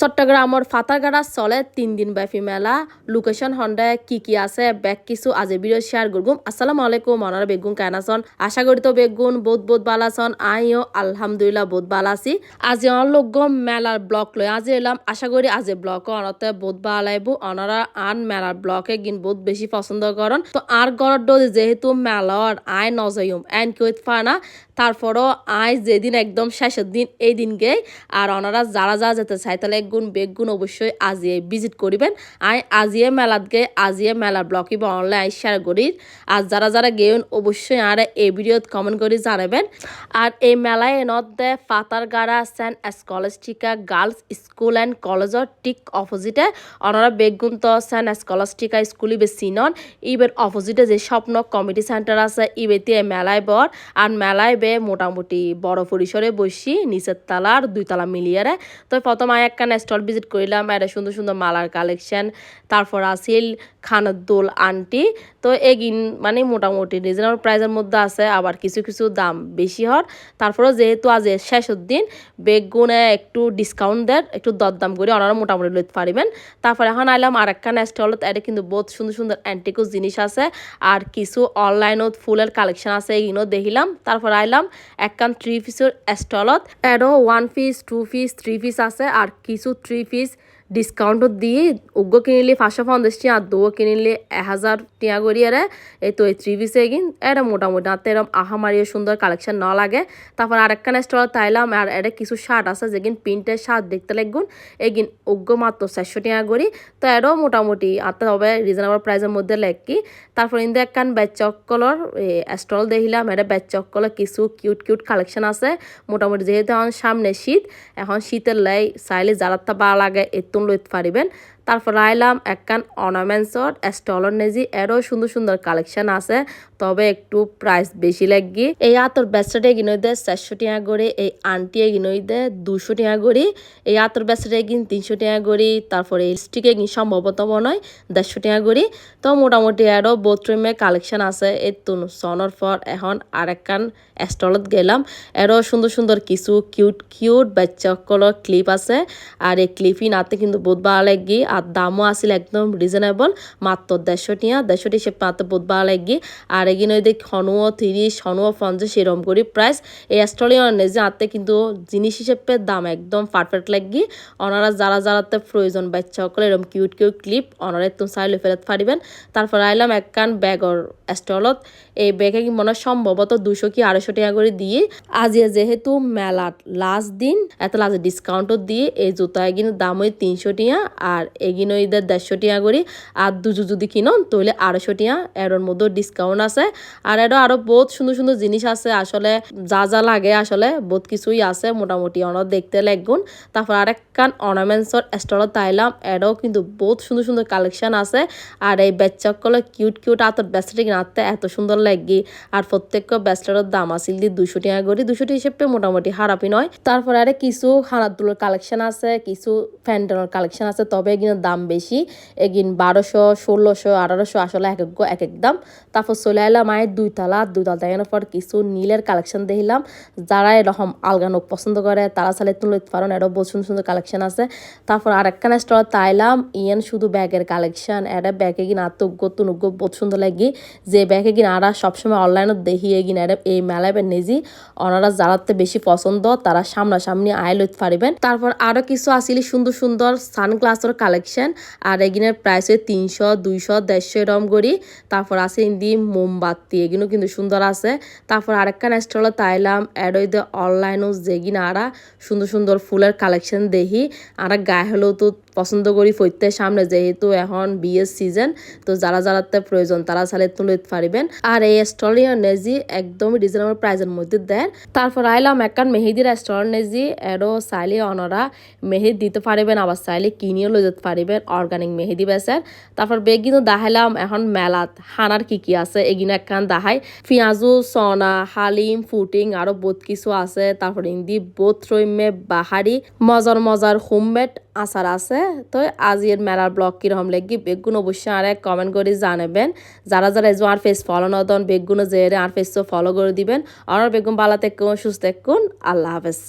চট্টগ্রামৰ ফাটাগাড়া চলে তিন দিন ব্যাপী মেলা। লোকেশন হন্ডে কি কি আছে ব্যাক কিছু আজ ভিডিও শেয়ার করগুম আসসালামু আলাইকুম মনার বেগুন কেনাছন আশা করি তো বেগুন বহুত ভালো আছন। আইও আলহামদুলিল্লাহ ভালো আছি। আজি অন লোক মেলার ব্লক লই আজি এলাম। আশা করি আজি ব্লক অনতে ভালো লাগব অনারা আন মেলার ব্লকে গিন বহুত বেশি পছন্দ করন তো আর ডোজ যেহেতু মেলার আই নজয়ুম এন কইত ফানা তারপরও আই যেদিন একদম শেষের দিন, এই দিন গে আর ওনারা যারা যা যেতে চাই তাহলে একগুণ বেগুন অবশ্যই আজিয়ে ভিজিট করিবেন। আই আজিয়ে মেলাত গে আজিয়ে মেলার ব্লকি বা অনলাইন শেয়ার করি। আর যারা যারা গেউন অবশ্যই আর এই ভিডিওত কমেন্ট করে জানাবেন। আর এই মেলায় এনত দে ফাতারগাড়া Saint Scholastica Girls School and কলেজর ঠিক অপোজিটে ওনারা বেগুন তো সেন্ট স্কলাস্টিকা স্কুলই বেশি নন। ইবের অপোজিটে যে স্বপ্ন কমিটি সেন্টার আছে, ইবেতে মেলায় বর। আর মেলায় বে মোটামুটি বড় পরিসরে বসি, নিচের তালা আর দুই তালা মিলিয়ে রে। তো প্রথম আয় একখান স্টল ভিজিট করিলাম এটা সুন্দর সুন্দর মালার কালেকশন তারপর আসিল খানাদোল আন্টি। তো এগিন মানে মোটামুটি রিজনেবল প্রাইসের মধ্যে আছে, আবার কিছু কিছু দাম বেশি হর তারপরেও যেহেতু আজ শেষের দিন, বেগুনে একটু ডিসকাউন্ট দেয় একটু দরদাম করে ওনারা মোটামুটি লইতে পারিবেন। তারপর এখন আইলাম আর একখান স্টলত এটা কিন্তু বহুত সুন্দর সুন্দর অ্যান্টিকুস জিনিস আছে, আর কিছু অনলাইনত ফুলের কালেকশন আছে এগুলো দেখিলাম। তারপর আইলাম একখান থ্রি পিসের স্টলত এরও one piece two piece three piece আছে, আর কিছু থ্রি পিস ডিসকাউন্টত দিয়ে উগ্র কিনিলে পাঁচশো পঞ্চাশ টিয়া আর দৌ কিনিলে এক হাজার টিয়া করিয়ারে এই তো এই থ্রি পিস এগিন এটা মোটামুটি আর এরম আহামারিও সুন্দর কালেকশন ন লাগে। তারপর আর আরেকখান স্টল তাইলাম আর এটা কিছু শার্ট আছে যেগিন প্রিন্টের শার্ট দেখতে লাগগুন। এগিন উগ্র মাত্র চারশো টিয়া করি তো এটাও মোটামুটি আর তবে রিজনেবল প্রাইসের মধ্যে লেগি তারপর ইন্দু একখান বেচকলর স্টল দেখিলাম এটা বেচকলর কিছু কিউট কিউট কালেকশন আছে। মোটামুটি যেহেতু এখন সামনে শীত, এখন শীতের লাই চাইলে যারা ভালো লাগে এত লইতে পারিবেন। তারপর আইলাম একখান অর্নামেন্টসর স্টলর নেজি, এরও সুন্দর সুন্দর কালেকশন আছে, তবে একটু প্রাইস বেশি লাগি। এই আতর বেস্টে গিনই দে, চারশো টাকা করে, এই আন্টিয়ে গিনই দে দুশো টাকা করে, এই আতর বেস্টে গিন তিনশো টাকা করে, তারপরে স্টিকে গিন সম্ভবত হয় দেড়শো টাকা করে। তো মোটামুটি আরও বোথরুমে কালেকশন আছে, এই তো সনর পর এখন আর একখান স্টলত গেলাম। এরও সুন্দর সুন্দর কিছু কিউট কিউট বাচ্চা ক্লিপ আছে, আর এই ক্লিপই নাতে কিন্তু বহুত ভালো লাগি আর দামও আছিল একদম রিজনেবল মাত্র দেড়শো টিয়া। দেড়শো টি সে বহুত ভালো লাগি। আর এগিয়ে ওই দেখ হনুও তিরিশ হনুও পঞ্চাশ, এরম করি প্রাইস এই স্টলে যে আতে কিন্তু জিনিস হিসেবে দাম একদম পারফেক্ট লাগি। ওনারা যারা যারাতে প্রয়োজন বাচ্চা সকলে এরম কিউট কিউট ক্লিপ ওনারা একদম চাইলে ফেরত পারিবেন। তারপর আইলাম একখান ব্যাগর স্টলত এই ব্যাগে মনে সম্ভবত দুশো কি আড়াইশো টাকা করে দিয়ে আজিয়ে যেহেতু মেলার লাস্ট দিন, এত লাস্ট ডিসকাউন্টও দিয়ে এই জুতা কিন্তু দাম ওই তিনশো টিয়া। আর এগিনো ঈদের দেড়শো টিয়া করি, আর দুজো যদি কিনো তাহলে আড়াইশো টিয়া, এরোর মধ্যে ডিসকাউন্ট আছে। আর এরও আরও বহুত সুন্দর সুন্দর জিনিস আছে, আসলে যা যা লাগে আসলে, বহুত কিছুই আছে, মোটামুটি অনেক দেখতে লাগগুন। তারপর আরেকখান অর্নামেন্টসর স্টলত তাইলাম এরও কিন্তু বহুত সুন্দর সুন্দর কালেকশন আছে। আর এই বেচকগুলো কিউট কিউট আতর বেস্টটি কিনাতে এত সুন্দর লাগি। আর প্রত্যেক বেস্টারের দাম আছিল দি দুশো টাকা করি দুশো হিসেবে মোটামুটি হারাপি নয়। তারপর আরে কিছু হানাতুলোর কালেকশন আছে, কিছু ফ্যান্টনের কালেকশন আছে, তবে এগিনের দাম বেশি। এগিন বারোশো, ষোলোশো, আঠারোশো আসলে এক এক এক এক দাম। তারপর চলে এলাম মায়ের দুই তালা দুই তালা দেখানোর পর কিছু নীলের কালেকশন দেখিলাম। যারা এরকম আলগানোক পছন্দ করে, তারা চালে তুলে পারেন, এরও বহু সুন্দর সুন্দর কালেকশন আছে। তারপর আরেকখান স্টল তাইলাম ইয়ান শুধু ব্যাগের কালেকশন এটা ব্যাগে কিনা আত্মজ্ঞ তুনুজ্ঞ বহুত সুন্দর লাগি। যে ব্যাগে কিনা আরা সবসময় অনলাইনত দেখি এগিন এটা এই মেলায় নেজি ওনারা যারাতে বেশি পছন্দ, তারা সামনাসামনি আয় লইতে পারিবেন। তারপর আরও কিছু আসিলি সুন্দর সুন্দর সানগ্লাসের কালেকশন আর এগিনের প্রাইস হয় তিনশো, দুইশো, দেড়শো এরম করি তারপর আছে ইন্দি মোমবাতি, এগুলো কিন্তু সুন্দর আছে। তারপর আরেকখান স্টল তাইলাম এডইতে অনলাইনও যেগিন আরা, সুন্দর সুন্দর ফুলের কালেকশন দেখি। আর গায়ে হলেও তো পছন্দ করি ফৈতে সামনে, যেহেতু এখন বিয়ের সিজন তো যারা যারাতে প্রয়োজন তারা চালে তুলে পারিবেন। আর এই স্টলিও নেজি একদমই রিজনেবল প্রাইসের মধ্যে দেন। তারপর আইলাম একখান মেহেদির স্টল নেজি, এরও চাইলে অনরা মেহেদি দিতে পারিবেন, আবার চাইলে কিনিও লই যেতে পারিবেন অর্গানিক মেহেদি বেসের তারপর বেগ কিন্তু দাহাইলাম এখন মেলাত, হানার কি কি আছে, এগিনো একখান দাহাই পিঁয়াজু সনা হালিম, ফুটিং আরও বহুত কিছু আছে। তারপর ইন্দি বোথ রইমে বাহারি, মজার মজার হোমমেড আচার আছে। তো আজকের মেলার ব্লগ কীরকম লাগি বেগুন অবশ্যই আর এক কমেন্ট করে জানাবেন। যারা যারা এজো আর ফেস ফলো নদন বেগুন যে আর ফেস ফলো করে দিবেন। আর বেগুন বালা তেকুন সুস্থ তেকুন আল্লাহ হাফেজ।